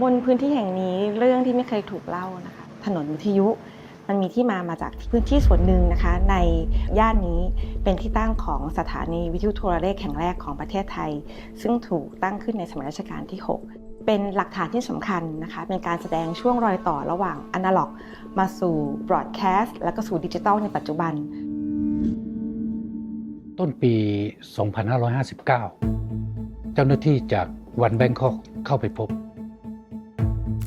บนพื้นที่แห่งนี้เรื่องที่ไม่เคยถูกเล่านะคะถนนวิทยุมันมีที่มามาจากพื้นที่ส่วนหนึ่งนะคะ ในย่านนี้เป็นที่ตั้งของสถานีวิทยุโทรเลขแห่งแรกของประเทศไทย ซึ่งถูกตั้งขึ้นในสมัยรัชกาลที่ 6 เป็นหลักฐานที่สำคัญนะคะเป็นการแสดงช่วงรอยต่อระหว่างอนาล็อก มาสู่บรอดแคสต์และก็สู่ดิจิตอลในปัจจุบัน ต้นปี 2559 เจ้าหน้าที่จากวันแบงคอกเข้าไปพบ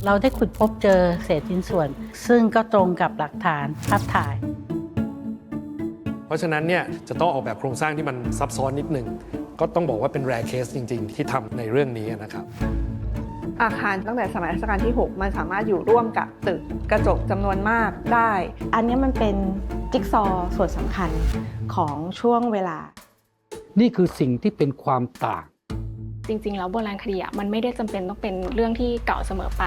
เราได้ขุดพบเจอเศษชิ้นส่วน ซึ่งก็ตรงกับหลักฐานภาพถ่าย เพราะฉะนั้นเนี่ยจะต้องออกแบบโครงสร้างที่มันซับซ้อนนิดหนึ่งก็ต้องบอกว่าเป็นแรร์เคสจริง ๆ ที่ทำในเรื่องนี้นะครับอาคารตั้งแต่สมัยรัชกาลที่ 6 มันสามารถอยู่ร่วมกับตึกกระจกจำนวนมากได้ อันนี้มันเป็นจิ๊กซอว์ส่วนสำคัญของช่วงเวลา นี่คือสิ่งที่เป็นความต่าง จริง ๆ แล้วโบราณคดีมันไม่ได้จำเป็นต้องเป็นเรื่องที่เก่าเสมอไป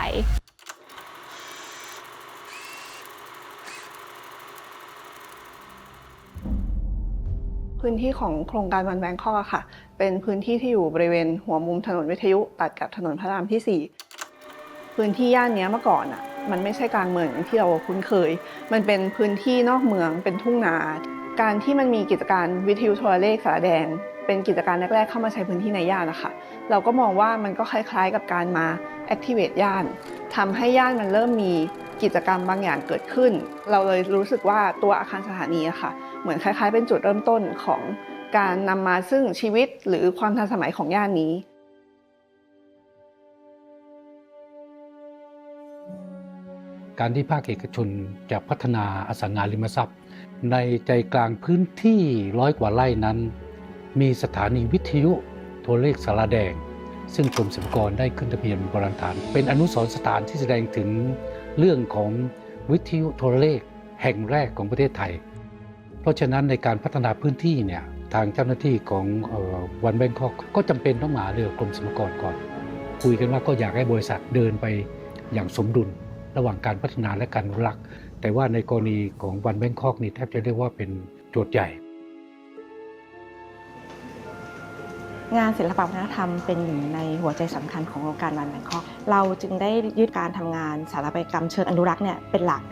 พื้นที่ของโครงการวันแบงคอกอะค่ะ เป็นพื้นที่ที่อยู่บริเวณหัวมุมถนนวิทยุตัดกับถนนพระรามที่ 4 พื้นที่ย่านนี้เมื่อก่อนอะมันไม่ใช่กลางเมืองอย่างที่เราคุ้นเคย มันเป็นพื้นที่นอกเมืองเป็นทุ่งนา การที่มันมีกิจการวิทยุโทรเลขสารแดง เป็นกิจการแรกๆเข้ามาใช้พื้นที่ในย่านนะคะเราก็มองว่ามันก็คล้ายๆ กับการมา activate ย่านทำให้ย่านมันเริ่มมีกิจกรรมบางอย่างเกิดขึ้น เราเลยรู้สึกว่าตัวอาคารสถานีอะค่ะ เหมือนคล้ายๆ เป็นจุดเริ่มต้นของการนำมาซึ่งชีวิตหรือความทันสมัยของย่านนี้การที่ภาคเอกชนจะพัฒนาอสังหาริมทรัพย์ ในใจกลางพื้นที่ร้อยกว่าไร่นั้น มีสถานีวิทยุโทรเลขสารแดง ซึ่งกรมศิลปากรได้ขึ้นทะเบียนโบราณฐาน เป็นอนุสรณ์สถานที่แสดงถึงเรื่องของวิทยุโทรเลขแห่งแรกของประเทศไทย เพราะฉะนั้นในการพัฒนาพื้นที่เนี่ยทางเจ้าหน้าที่ของวันแบงคอกก็จำเป็นต้องมาเรือกรมศิลปากรก่อน คุยกันว่าก็อยากให้บริษัทเดินไปอย่างสมดุล ระหว่างการพัฒนาและการรัก แต่ว่าในกรณีของวันแบงคอกนี่แทบจะเรียกว่าเป็นโจทย์ใหญ่ งานศิลปวัฒนธรรมเป็นหนึ่งในหัวใจสำคัญของโครงการวันแบงคอกเราจึงได้ยึดการทำงานสถาปัตยกรรมเชิงอนุรักษ์เนี่ยเป็นหลัก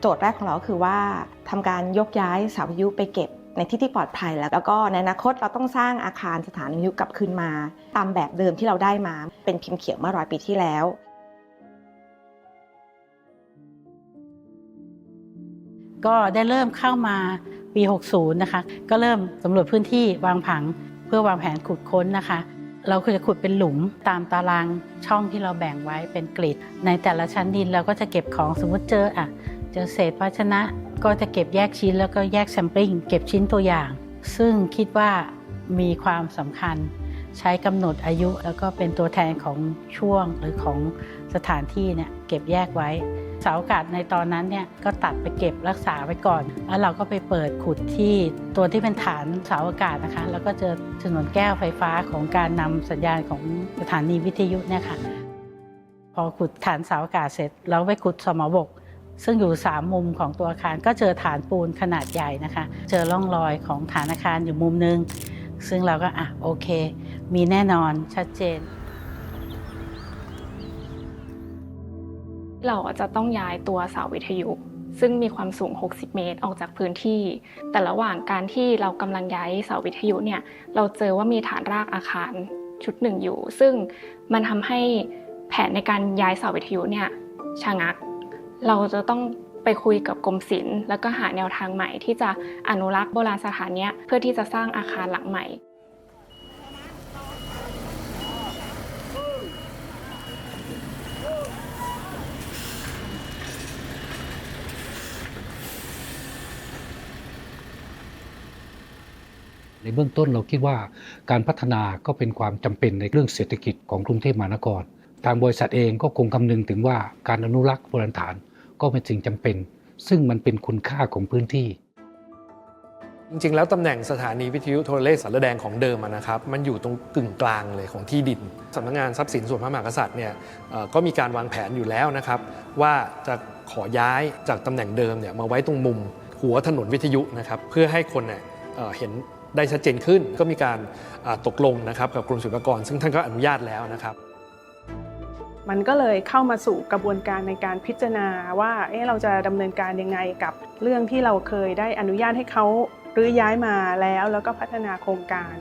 โจทย์แรกของเราคือว่าทำการยกย้ายเสาวิทยุไปเก็บในที่ที่ปลอดภัยแล้ว แล้วก็ในอนาคตเราต้องสร้างอาคารสถานีวิทยุกลับคืนมา ตามแบบเดิมที่เราได้มา เป็นพิมพ์เขียวเมื่อร้อยปีที่แล้วก็ได้เริ่มเข้ามา ปี 60 นะคะ ก็เริ่มสำรวจพื้นที่วางผังเพื่อวางแผนขุดค้นนะคะ เราคือจะขุดเป็นหลุมตามตารางช่องที่เราแบ่งไว้เป็นกริด ในแต่ละชั้นดินเราก็จะเก็บของสมมติเจออะเจอเศษภาชนะก็จะเก็บแยกชิ้นแล้วก็แยกแซมปลิ้งเก็บชิ้นตัวอย่าง ซึ่งคิดว่ามีความสำคัญใช้กำหนดอายุแล้วก็เป็นตัวแทนของช่วงหรือของสถานที่เนี่ยเก็บแยกไว้ เสาอากาศในตอนนั้นเนี่ยก็ตัดไปเก็บรักษาไว้ก่อน แล้วเราก็ไปเปิดขุดที่ตัวที่เป็นฐานเสาอากาศนะคะ แล้วก็เจอถนนแก้วไฟฟ้าของการนำสัญญาณของสถานีวิทยุเนี่ยค่ะ พอขุดฐานเสาอากาศเสร็จเราไปขุดสมบก ซึ่งอยู่สามมุมของตัวอาคาร ก็เจอฐานปูนขนาดใหญ่นะคะ เจอร่องรอยของฐานอาคารอยู่มุมนึง ซึ่งเราก็อะโอเค มีแน่นอนชัดเจน เราจะต้องย้ายตัวเสาวิทยุ ซึ่งมีความสูง 60 เมตรออกจากพื้นที่ แต่ระหว่างการที่เรากำลังย้ายเสาวิทยุเนี่ยเราเจอว่ามีฐานรากอาคารชุดหนึ่งอยู่ ซึ่งมันทำให้แผนในการย้ายเสาวิทยุเนี่ยชะงัก เราจะต้องไปคุยกับกรมศิลป์แล้วก็หาแนวทางใหม่ที่จะอนุรักษ์โบราณสถานนี้เพื่อที่จะสร้างอาคารหลังใหม่ ในเบื้องต้นเราคิดว่าการพัฒนาก็เป็นความจำเป็นในเรื่องเศรษฐกิจของกรุงเทพมหานคร ทางบริษัทเองก็คงคำนึงถึงว่าการอนุรักษ์โบราณฐานก็เป็นสิ่งจำเป็น ซึ่งมันเป็นคุณค่าของพื้นที่ จริงๆ แล้วตำแหน่งสถานีวิทยุโทรเลขสารแดงของเดิมนะครับ มันอยู่ตรงกึ่งกลางเลยของที่ดินสำนักงานทรัพย์สินส่วนพระมหากษัตริย์เนี่ยก็มีการวางแผนอยู่แล้วนะครับ ว่าจะขอย้ายจากตำแหน่งเดิมเนี่ยมาไว้ตรงมุมหัวถนนวิทยุนะครับเพื่อให้คนเนี่ยเห็น ได้ชัดเจนขึ้นก็มีการตกลงนะครับกับกรมศิลปากร ซึ่งท่านก็อนุญาตแล้วนะครับ มันก็เลยเข้ามาสู่กระบวนการในการพิจารณาว่าเอ๊ะเราจะดำเนินการยังไงกับเรื่องที่เราเคยได้อนุญาตให้เขารื้อย้ายมาแล้วแล้วก็พัฒนาโครงการ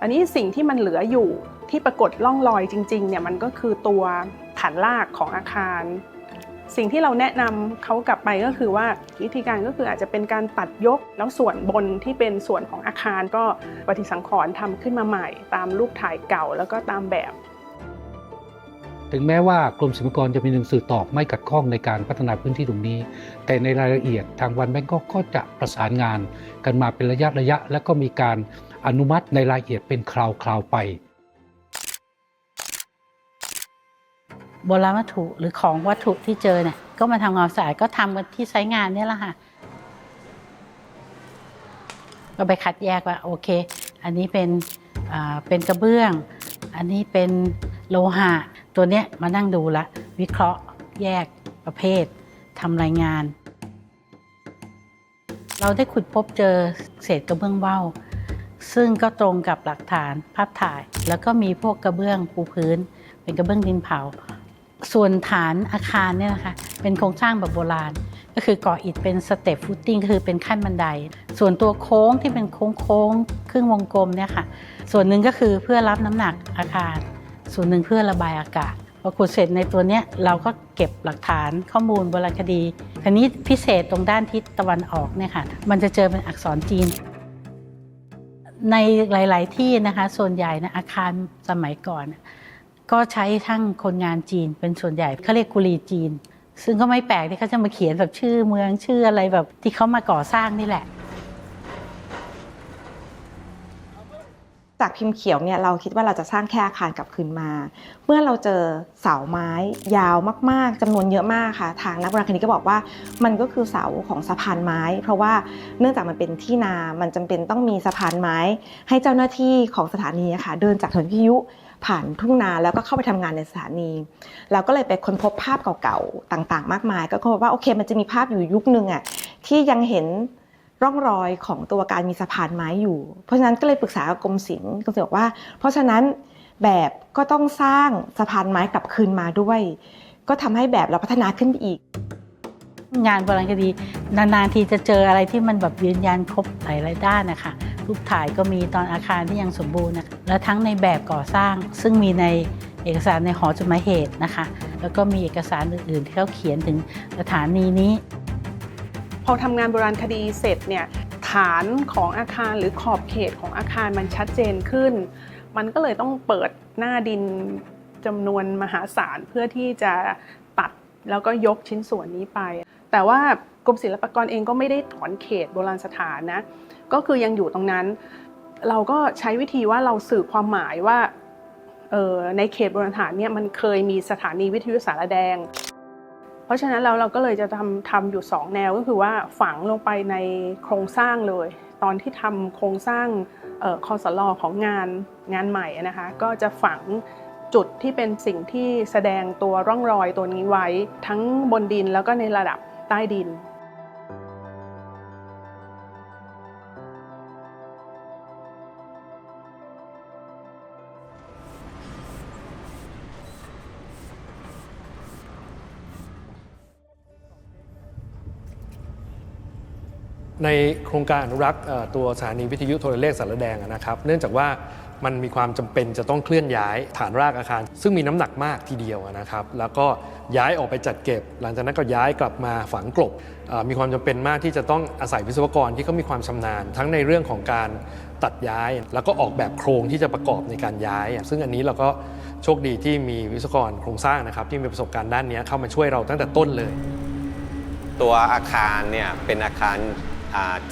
อันนี้สิ่งที่มันเหลืออยู่ที่ปรากฏล่องรอยจริงๆเนี่ยมันก็คือตัวฐานรากของอาคาร สิ่งที่เราแนะนำเขากลับไปก็คือว่าวิธีการก็คืออาจจะเป็นการตัดยกแล้วส่วนบนที่เป็นส่วนของอาคารก็ปฏิสังขรณ์ทำขึ้นมาใหม่ ตามรูปถ่ายเก่าแล้วก็ตามแบบ ถึงแม้ว่ากรมศิลปากรจะมีหนังสือตอบไม่ขัดข้องในการพัฒนาพื้นที่ตรงนี้ แต่ในรายละเอียดทางวันแบงก์ก็จะประสานงานกันมาเป็นระยะระยะ และก็มีการอนุมัติในรายละเอียดเป็นคราวๆไป โบราณวัตถุหรือของวัตถุที่เจอเนี่ยก็มาทำความสะอาดก็ทำกันที่ไซต์งานเนี่ยแหละค่ะ ก็ไปคัดแยกว่าโอเค อันนี้เป็นเป็นกระเบื้อง อันนี้เป็นโลหะ ตัวเนี้ยมานั่งดูละ วิเคราะห์แยกประเภททำรายงาน เราได้ขุดพบเจอเศษกระเบื้องเบ้า ซึ่งก็ตรงกับหลักฐานภาพถ่าย แล้วก็มีพวกกระเบื้องปูพื้น เป็นกระเบื้องดินเผา ส่วนฐานอาคารเนี่ยนะคะเป็นโครงสร้างแบบโบราณ ก็คือก่ออิฐเป็นสเต็ปฟุตติ้งคือเป็นขั้นบันได ส่วนตัวโค้งที่เป็นโค้งโค้งๆครึ่งวงกลมเนี่ยค่ะส่วนหนึ่งก็คือเพื่อรับน้ำหนักอาคาร ส่วนหนึ่งเพื่อระบายอากาศพอขุดเสร็จในตัวเนี้ยเราก็เก็บหลักฐานข้อมูลโบราณคดีทีนี้พิเศษตรงด้านทิศตะวันออกเนี่ยค่ะมันจะเจอเป็นอักษรจีน ในหลาย ๆ ที่นะคะส่วนใหญ่นะอาคารสมัยก่อน ก็ใช้ทั้งคนงานจีนเป็นส่วนใหญ่เขาเรียกกุลีจีน ซึ่งก็ไม่แปลกที่เขาจะมาเขียนแบบชื่อเมืองชื่ออะไรแบบที่เขามาก่อสร้างนี่แหละ จากพิมพ์เขียวเนี่ยเราคิดว่าเราจะสร้างแค่อาคารกลับคืนมา เมื่อเราเจอเสาไม้ยาวมากๆจำนวนเยอะมากค่ะ ทางนักโบราณคดีก็บอกว่า มันก็คือเสาของสะพานไม้ เพราะว่าเนื่องจากมันเป็นที่นา มันจำเป็นต้องมีสะพานไม้ ให้เจ้าหน้าที่ของสถานีอะค่ะเดินจากถนนวิยุ ผ่านทุ่งนาแล้วก็เข้าไปทำงานในสถานี เราก็เลยไปค้นพบภาพเก่าๆต่างๆ มากมาย ก็พบว่าโอเค มันจะมีภาพอยู่ยุคนึงอะที่ยังเห็นร่องรอยของตัวการมีสะพานไม้อยู่ เพราะฉะนั้นก็เลยปรึกษากับกรมศิลป์กรมศิลป์บอกว่า เพราะฉะนั้นแบบก็ต้องสร้างสะพานไม้กลับคืนมาด้วย ก็ทำให้แบบเราพัฒนาขึ้นไปอีก งานโบราณคดีนานๆทีจะเจออะไรที่มันแบบยืนยันครบหลายๆด้านนะคะ รูปถ่ายก็มีตอนอาคารที่ยังสมบูรณ์นะคะแล้วทั้งในแบบก่อสร้าง ซึ่งมีในเอกสารในหอจดหมายเหตุนะคะ แล้วก็มีเอกสารอื่นๆ ที่เขาเขียนถึงสถานีนี้ พอทำงานโบราณคดีเสร็จเนี่ยฐานของอาคารหรือขอบเขตของอาคารมันชัดเจนขึ้น มันก็เลยต้องเปิดหน้าดินจำนวนมหาศาลเพื่อที่จะตัดแล้วก็ยกชิ้นส่วนนี้ไป แต่ว่ากรมศิลปากรเองก็ไม่ได้ถอนเขตโบราณสถานนะ ก็คือยังอยู่ตรงนั้น เราก็ใช้วิธีว่าเราสื่อความหมายว่าในเขตโบราณสถานเนี่ยมันเคยมีสถานีวิทยุสารแดง เพราะฉะนั้นเราเราก็เลยจะทำทำอยู่ 2 แนวก็คือว่าฝังลงไปในโครงสร้างเลย ตอนที่ทำโครงสร้างออคอสลอของงานงานใหม่นะคะก็จะฝังจุดที่เป็นสิ่งที่แสดงตัวร่องรอยตัวนี้ไว้ ทั้งบนดินแล้วก็ในระดับใต้ดิน ในโครงการอนุรักษ์ตัวสถานีวิทยุโทรเลขสารแดงนะครับ เนื่องจากว่ามันมีความจำเป็นจะต้องเคลื่อนย้ายฐานรากอาคาร ซึ่งมีน้ำหนักมากทีเดียวนะครับ แล้วก็ย้ายออกไปจัดเก็บ หลังจากนั้นก็ย้ายกลับมาฝังกลบมีความจำเป็นมากที่จะต้องอาศัยวิศวกรที่เขามีความชำนาญ ทั้งในเรื่องของการตัดย้าย แล้วก็ออกแบบโครงที่จะประกอบในการย้าย ซึ่งอันนี้เราก็โชคดีที่มีวิศวกรโครงสร้างนะครับ ที่มีประสบการณ์ด้านนี้เข้ามาช่วยเราตั้งแต่ต้นเลย ตัวอาคารเนี่ยเป็นอาคาร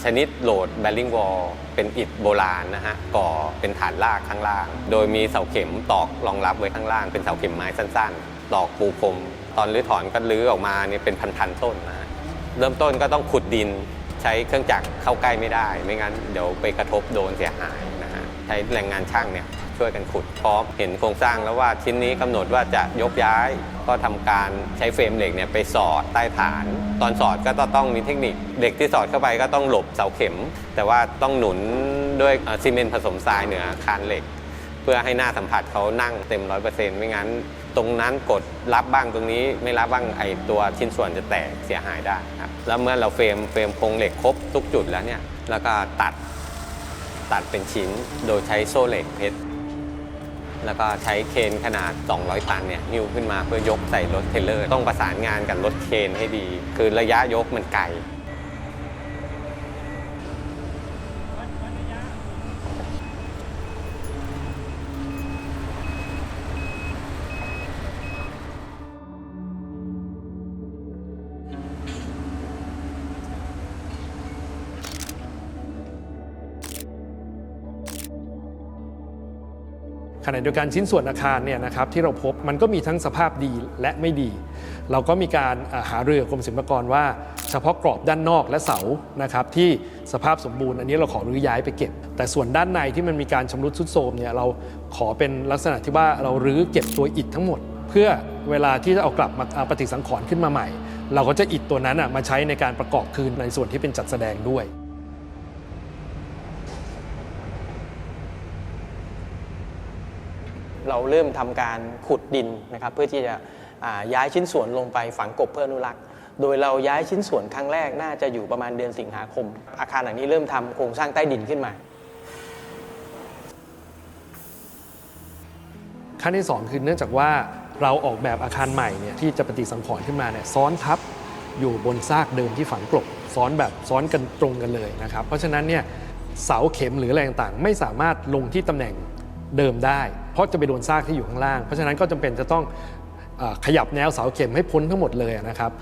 ชนิดโหลดแบลลิงวอลเป็นอิฐโบราณนะฮะก่อเป็นฐานรากข้างล่าง โดยมีเสาเข็มตอกรองรับไว้ข้างล่าง เป็นเสาเข็มไม้สั้นๆ ตอกปูพรมตอนรื้อถอนก็รื้อออกมาเนี่ยเป็นพันๆต้นนะฮะเริ่มต้นก็ต้องขุดดินใช้เครื่องจักรเข้าใกล้ไม่ได้ ไม่งั้นเดี๋ยวไปกระทบโดนเสียหายนะฮะใช้แรงงานช่างเนี่ย ช่วยกันขุดพร้อมเห็นโครงสร้างแล้วว่าชิ้นนี้กำหนดว่าจะยกย้าย ก็ทำการใช้เฟรมเหล็กเนี่ยไปสอดใต้ฐาน ตอนสอดก็ต้องมีเทคนิคเด็กที่สอดเข้าไปก็ต้องหลบเสาเข็ม แต่ว่าต้องหนุนด้วยซีเมนต์ผสมทรายเหนือคารเหล็ก เพื่อให้หน้าสัมผัสเขานั่งเต็มร้อยเปอร์เซ็นต์ไม่งั้น ตรงนั้นกดรับบ้างตรงนี้ไม่รับบ้างไอตัวชิ้นส่วนจะแตกเสียหายได้ครับแล้วเมื่อเราเฟรมเฟรมโครงเหล็กครบทุกจุดแล้วเนี่ยแล้วก็ตัดตัดเป็นชิ้นโดยใช้โซ่เหล็กเพชร แล้วก็ใช้เคนขนาด 200 ตันเนี่ยนิ้วขึ้นมาเพื่อยกใส่รถเทรลเลอร์ ต้องประสานงานกับรถเคนให้ดี คือระยะยกมันไกล ณะเดียวกันชิ้นส่วนอาคารเนี่ยนะครับที่เราพบมันก็มีทั้งสภาพดีและไม่ดี เราก็มีการหาเรือกรมศิลปากรว่า เฉพาะกรอบด้านนอกและเสานะครับที่สภาพสมบูรณ์อันนี้เราขอรื้อย้ายไปเก็บ แต่ส่วนด้านในที่มันมีการชำรุดทรุดโทรมเนี่ยเราขอเป็นลักษณะที่ว่าเรารื้อเก็บตัวอิฐทั้งหมด เพื่อเวลาที่จะเอากลับมาปฏิสังขรณ์ขึ้นมาใหม่ เราก็จะอิฐตัวนั้นมาใช้ในการประกอบคืนในส่วนที่เป็นจัดแสดงด้วย เราเริ่มทำการขุดดินนะครับเพื่อที่จะย้ายชิ้นส่วนลงไปฝังกบเพื่ออนุรักษ์ โดยเราย้ายชิ้นส่วนครั้งแรกน่าจะอยู่ประมาณเดือนสิงหาคม อาคารหลังนี้เริ่มทำโครงสร้างใต้ดินขึ้นมาขั้นที่ 2 คือเนื่องจากว่าเราออกแบบอาคารใหม่เนี่ยที่จะปฏิสังขรณ์ขึ้นมาเนี่ยซ้อนทับอยู่บนซากเดิมที่ฝังกลบซ้อนแบบซ้อนกันตรงกันเลยนะครับ เพราะฉะนั้นเนี่ยเสาเข็มหรืออะไรต่างๆ ไม่สามารถลงที่ตำแหน่งเดิมได้ ราะจะไปโดนซากที่อยู่ข้างล่าง เพราะฉะนั้นก็จำเป็นจะต้องอขยับแนวเสาเข็มให้พ้นทั้งหมดเลยนะครับ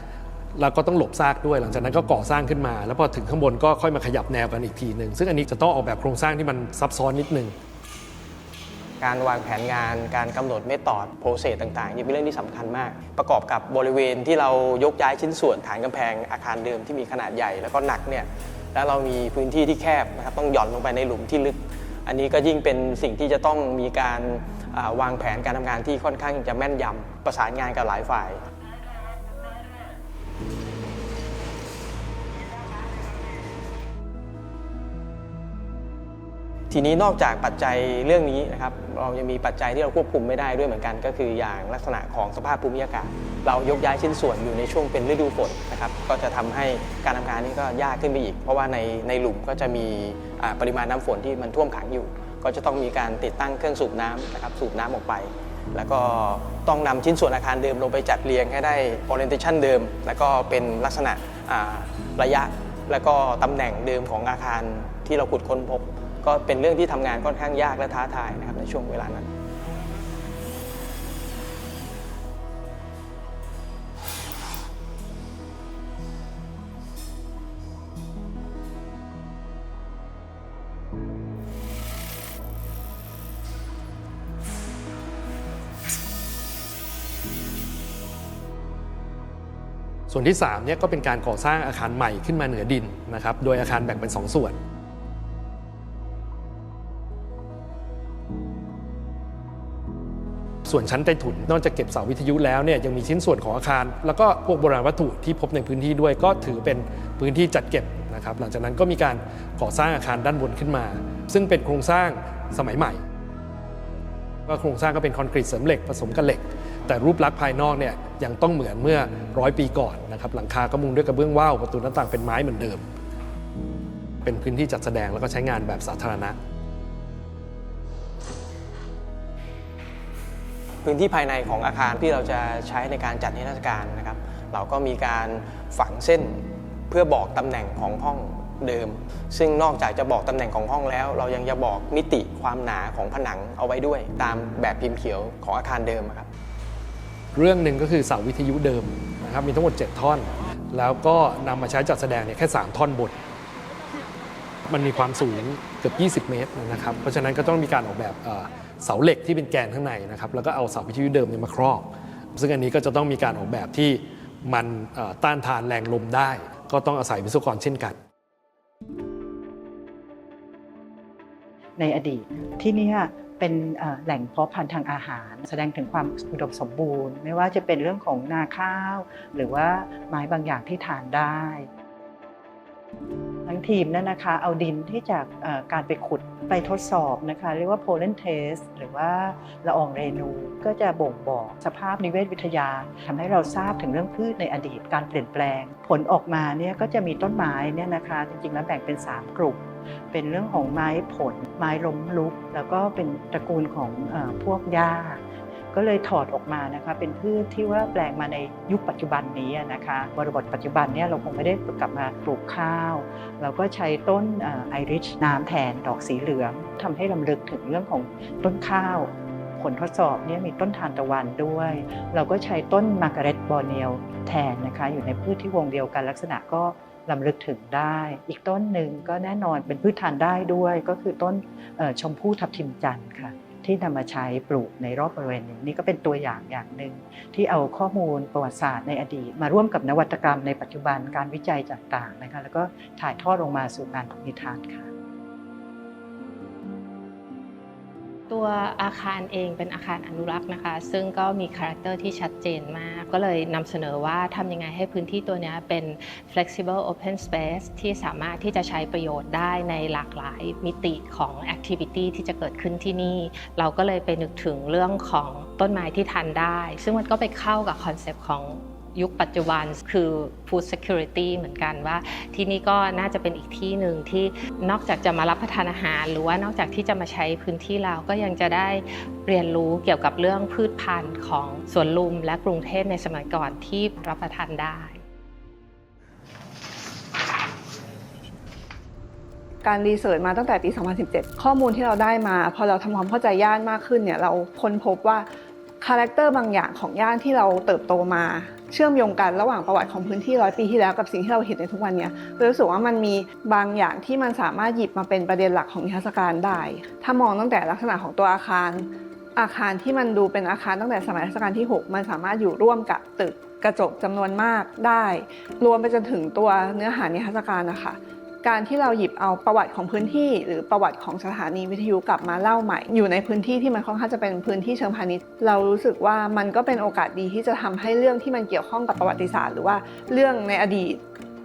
แล้วก็ต้องหลบซากด้วยหลังจากนั้นก็ก่อสร้างขึ้นมา แล้วพอถึงข้างบนก็ค่อยมาขยับแนวกันอีกทีหนึ่งซึ่งอันนี้จะต้องออกแบบโครงสร้างที่มันซับซ้อนนิดนึงการวางแผนงานการกำหนดเมธอดโปรเซสต่างๆนี่เป็นเรื่องที่สำคัญมาก ประกอบกับบริเวณที่เรายกย้ายชิ้นส่วนฐานกำแพงอาคารเดิมที่มีขนาดใหญ่แล้วก็หนักเนี่ยแล้วเรามีพื้นที่ที่แคบนะครับต้องหย่อนลงไปในหลุมที่ลึก อันนี้ก็ยิ่งเป็นสิ่งที่จะต้องมีการวางแผนการทำงานที่ค่อนข้างจะแม่นยำประสานงานกับหลายฝ่าย ทีนี้นอกจากปัจจัยเรื่องนี้นะครับเรายังมีปัจจัยที่เราควบคุมไม่ได้ด้วยเหมือนกัน ก็คืออย่างลักษณะของสภาพภูมิอากาศ เรายกย้ายชิ้นส่วนอยู่ในช่วงเป็นฤดูฝนนะครับก็จะทำให้การทำงานนี้ก็ยากขึ้นไปอีก เพราะว่าในในหลุมก็จะมีปริมาณน้ำฝนที่มันท่วมขังอยู่ ก็จะต้องมีการติดตั้งเครื่องสูบน้ำนะครับสูบน้ำออกไป แล้วก็ต้องนำชิ้นส่วนอาคารเดิมลงไปจัดเรียงให้ได้ orientation เดิม แล้วก็เป็นลักษณะระยะ แล้วก็ตำแหน่งเดิมของอาคารที่เราขุดค้นพบ ก็เป็นเรื่องที่ทำงานค่อนข้างยากและท้าทายนะครับในช่วงเวลานั้น ส่วนที่3เนี่ยก็เป็นการก่อสร้างอาคารใหม่ขึ้นมาเหนือดินนะครับ โดยอาคารแบ่งเป็น 2 ส่วน ส่วนชั้นใต้ถุน นอกจากเก็บเสาวิทยุแล้วเนี่ยยังมีชิ้นส่วนของอาคาร แล้วก็พวกโบราณวัตถุที่พบในพื้นที่ด้วยก็ถือเป็นพื้นที่จัดเก็บนะครับหลังจากนั้นก็มีการก่อสร้างอาคารด้านบนขึ้นมา ซึ่งเป็นโครงสร้างสมัยใหม่ว่าโครงสร้างก็เป็นคอนกรีตเสริมเหล็กผสมกับเหล็ก แต่รูปลักษณ์ภายนอกเนี่ยยังต้องเหมือนเมื่อร้อยปีก่อนนะครับหลังคาก็มุงด้วยกระเบื้องว่าวประตูหน้าต่างเป็นไม้เหมือนเดิม เป็นพื้นที่จัดแสดงแล้วก็ใช้งานแบบสาธารณะ พื้นที่ภายในของอาคารที่เราจะใช้ในการจัดนิทรรศการนะครับ เราก็มีการฝังเส้นเพื่อบอกตำแหน่งของห้องเดิม ซึ่งนอกจากจะบอกตำแหน่งของห้องแล้ว เรายังจะบอกมิติความหนาของผนังเอาไว้ด้วย ตามแบบพิมพ์เขียวของอาคารเดิมครับ เรื่องหนึ่งก็คือเสาวิทยุเดิมนะครับมีทั้งหมด 7 ท่อน แล้วก็นำมาใช้จัดแสดงเนี่ยแค่ 3 ท่อนบนมันมีความสูงเกือบ 20 เมตรนะครับ เพราะฉะนั้นก็ต้องมีการออกแบบ เสาเหล็กที่เป็นแกนข้างในนะครับแล้วก็เอาเสาวิทยุเดิมเนี่ยมาครอบ ซึ่งอันนี้ก็จะต้องมีการออกแบบที่มันต้านทานแรงลมได้ ก็ต้องอาศัยวิศวกรเช่นกัน ในอดีตที่นี่เป็นแหล่งเพาะพันธุ์ทางอาหาร แสดงถึงความอุดมสมบูรณ์ ไม่ว่าจะเป็นเรื่องของนาข้าว หรือว่าไม้บางอย่างที่ทานได้ ทั้งทีมนั่นนะคะเอาดินที่จากการไปขุดไปทดสอบนะคะเรียกว่า pollen test หรือว่าละอองเรนูก็จะบ่งบอกสภาพนิเวศวิทยาทำให้เราทราบถึงเรื่องพืชในอดีตการเปลี่ยนแปลง ผลออกมาเนี่ยก็จะมีต้นไม้เนี่ยนะคะจริงๆแล้วแบ่งเป็น 3 กลุ่ม เป็นเรื่องของไม้ผล ไม้ล้มลุก แล้วก็เป็นตระกูลของอพวกหญ้า ก็เลยถอดออกมานะคะเป็นพืชที่ว่าแปลงมาในยุคปัจจุบันนี้นะคะบริบทปัจจุบันเนี่ยเราคงไม่ได้กลับมาปลูกข้าว เราก็ใช้ต้นไอริชน้ำแทนดอกสีเหลืองทำให้ลำลึกถึงเรื่องของต้นข้าวผลทดสอบเนี่ยมีต้นทานตะวันด้วย เราก็ใช้ต้นมาร์กาเร็ตบอร์เนียลแทนนะคะ อยู่ในพืชที่วงเดียวกันลักษณะก็ลำลึกถึงได้ อีกต้นหนึ่งก็แน่นอนเป็นพืชทานได้ด้วย ก็คือต้นชมพู่ทับทิมจันทร์ค่ะ ที่นำมาใช้ปลูกในรอบบริเวณนี้นี่ก็เป็นตัวอย่างอย่างหนึ่งที่เอาข้อมูลประวัติศาสตร์ในอดีต มาร่วมกับนวัตกรรมในปัจจุบันการวิจัยต่างๆนะคะแล้วก็ถ่ายทอดลงมาสู่งานภูมิทานค่ะ ตัวอาคารเองเป็นอาคารอนุรักษ์นะคะ ซึ่งก็มีคาแรคเตอร์ที่ชัดเจนมาก ก็เลยนำเสนอว่าทำยังไงให้พื้นที่ตัวนี้เป็น flexible open space ที่สามารถที่จะใช้ประโยชน์ได้ในหลากหลายมิติของ activity ที่จะเกิดขึ้นที่นี่ เราก็เลยไปนึกถึงเรื่องของต้นไม้ที่ทานได้ ซึ่งมันก็ไปเข้ากับคอนเซปต์ของ ยุคปัจจุบันคือ food security เหมือนกันว่า ที่นี่ก็น่าจะเป็นอีกที่หนึ่งที่นอกจากจะมารับประทานอาหาร หรือว่านอกจากที่จะมาใช้พื้นที่เราก็ยังจะได้เรียนรู้เกี่ยวกับเรื่องพืชพันธุ์ของสวนลุมและกรุงเทพในสมัยก่อนที่รับประทานได้ การรีเสิร์ชมาตั้งแต่ปี 2017 ข้อมูลที่เราได้มา พอเราทำความเข้าใจย่านมากขึ้นเนี่ยเราค้นพบว่าคาแรคเตอร์บางอย่างของย่านที่เราเติบโตมา เชื่อมโยงกันระหว่างประวัติของพื้นที่ร้อยปีที่แล้วกับสิ่งที่เราเห็นในทุกวันเนี้รู้สึกว่ามันมีบางอย่างที่มันสามารถหยิบมาเป็นประเด็นหลักของนิทรรศการได้ ถ้ามองตั้งแต่ลักษณะของตัวอาคาร อาคารที่มันดูเป็นอาคารตั้งแต่สมัยรัชกาลที่ 6 มันสามารถอยู่ร่วมกับตึกกระจกจำนวนมากได้ รวมไปจนถึงตัวเนื้อหานิทรรศการนะคะ การที่เราหยิบเอาประวัติของพื้นที่ หรือประวัติของสถานีวิทยุกลับมาเล่าใหม่ อยู่ในพื้นที่ที่มันค่อนข้างจะเป็นพื้นที่เชิงพาณิชย์เรารู้สึกว่ามันก็เป็นโอกาสดีที่จะทำให้เรื่องที่มันเกี่ยวข้องกับประวัติศาสตร์ หรือว่าเรื่องในอดีต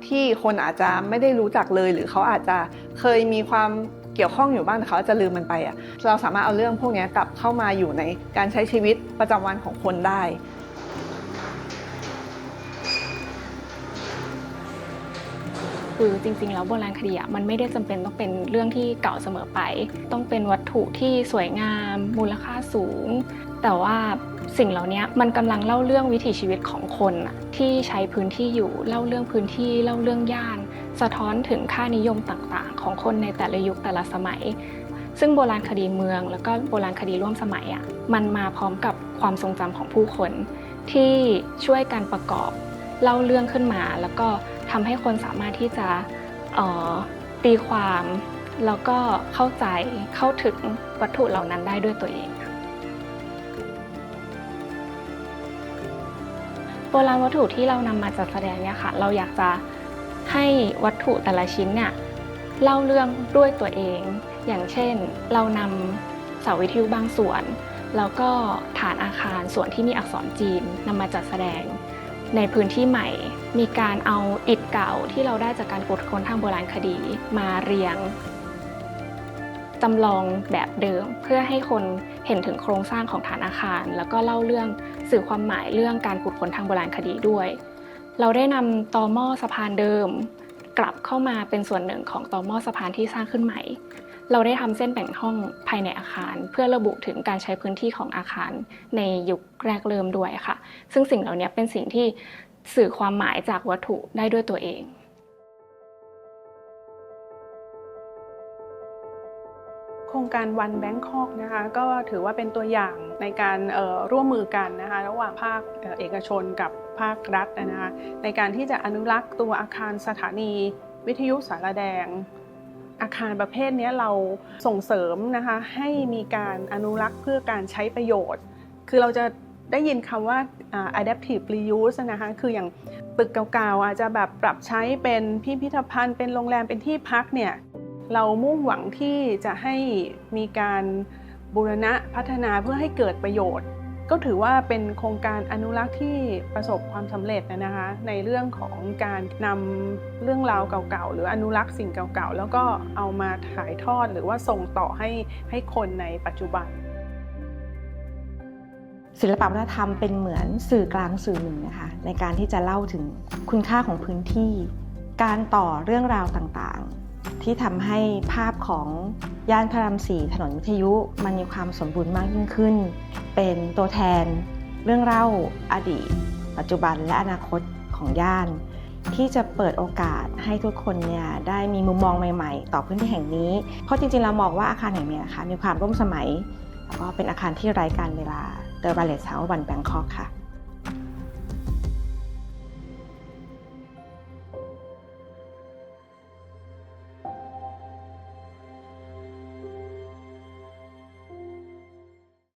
ที่คนอาจจะไม่ได้รู้จักเลย หรือเขาอาจจะเคยมีความเกี่ยวข้องอยู่บ้างแต่เขาจจะลืมมันไปอะเราสามารถเอาเรื่องพวกนี้กลับเข้ามาอยู่ในการใช้ชีวิตประจำวันของคนได้ คือจริง ๆ แล้วโบราณคดีอะมันไม่ได้จำเป็นต้องเป็นเรื่องที่เก่าเสมอไป ต้องเป็นวัตถุที่สวยงาม มูลค่าสูง แต่ว่าสิ่งเหล่านี้มันกำลังเล่าเรื่องวิถีชีวิตของคนที่ใช้พื้นที่อยู่เล่าเรื่องพื้นที่เล่าเรื่องย่าน สะท้อนถึงค่านิยมต่างๆ ของคนในแต่ละยุคแต่ละสมัย ซึ่งโบราณคดีเมือง แล้วก็โบราณคดีร่วมสมัยอะมันมาพร้อมกับความทรงจำของผู้คน ที่ช่วยกันประกอบเล่าเรื่องขึ้นมาแล้วก็ ทำให้คนสามารถที่จะออตีความ แล้วก็เข้าใจเข้าถึงวัตถุเหล่านั้นได้ด้วยตัวเอง โบราณวัตถุที่เรานำมาจัดแสดงเนี่ยค่ะ เราอยากจะให้วัตถุแต่ละชิ้นเนี่ยเล่าเรื่องด้วยตัวเอง อย่างเช่น เรานำเสาวิทยุบางส่วน แล้วก็ฐานอาคารส่วนที่มีอักษรจีนนำมาจัดแสดง ในพื้นที่ใหม่ มีการเอาอิฐเก่าที่เราได้จากการขุดค้นทางโบราณคดีมาเรียงจำลองแบบเดิมเพื่อให้คนเห็นถึงโครงสร้างของฐานอาคาร แล้วก็เล่าเรื่องสื่อความหมายเรื่องการขุดค้นทางโบราณคดีด้วย เราได้นำตอหม้อสะพานเดิม กลับเข้ามาเป็นส่วนหนึ่งของตอหม้อสะพานที่สร้างขึ้นใหม่ เราได้ทำเส้นแบ่งห้องภายในอาคาร เพื่อระบุถึงการใช้พื้นที่ของอาคารในยุคแรกเริ่มด้วยค่ะ ซึ่งสิ่งเหล่านี้เป็นสิ่งที่สื่อความหมายจากวัตถุได้ด้วยตัวเองโครงการวันแบงคอกนะคะก็ถือว่าเป็นตัวอย่างในการออร่วมมือกันนะคะระหว่างภาคเอกชนกับภาครัฐนะคะในการที่จะอนุรักษ์ตัวอาคารสถานีวิทยุสารแดง อาคารประเภทนี้เราส่งเสริมนะคะให้มีการอนุรักษ์เพื่อการใช้ประโยชน์ คือเราจะได้ยินคำว่า adaptive reuse นะคะ คืออย่างตึกเก่าๆอาจจะแบบปรับใช้เป็นพิพิธภัณฑ์ เป็นโรงแรม เป็นที่พักเนี่ย เรามุ่งหวังที่จะให้มีการบูรณะพัฒนาเพื่อให้เกิดประโยชน์ ก็ถือว่าเป็นโครงการอนุรักษ์ที่ประสบความสำเร็จนะคะในเรื่องของการนำเรื่องราวเก่าๆ หรืออนุรักษ์สิ่งเก่าๆ แล้วก็เอามาถ่ายทอดหรือว่าส่งต่อให้ให้คนในปัจจุบัน ศิลปวัฒนธรรมเป็นเหมือนสื่อกลางสื่อหนึ่งนะคะในการที่จะเล่าถึงคุณค่าของพื้นที่ การต่อเรื่องราวต่างๆ ที่ทำให้ภาพของ ย่านพระรามสี่ถนนวิทยุมันมีความสมบูรณ์มากยิ่งขึ้น เป็นตัวแทนเรื่องเล่าอดีต ปัจจุบันและอนาคตของย่าน ที่จะเปิดโอกาสให้ทุกคนเนี่ยได้มีมุมมองใหม่ ๆ ต่อพื้นที่แห่งนี้ เพราะจริงๆเรามองว่าอาคารแห่งนี้นะคะมีความร่วมสมัย แล้วก็เป็นอาคารที่ไร้การเวลา The Ballet House วันแบงคอกค่ะ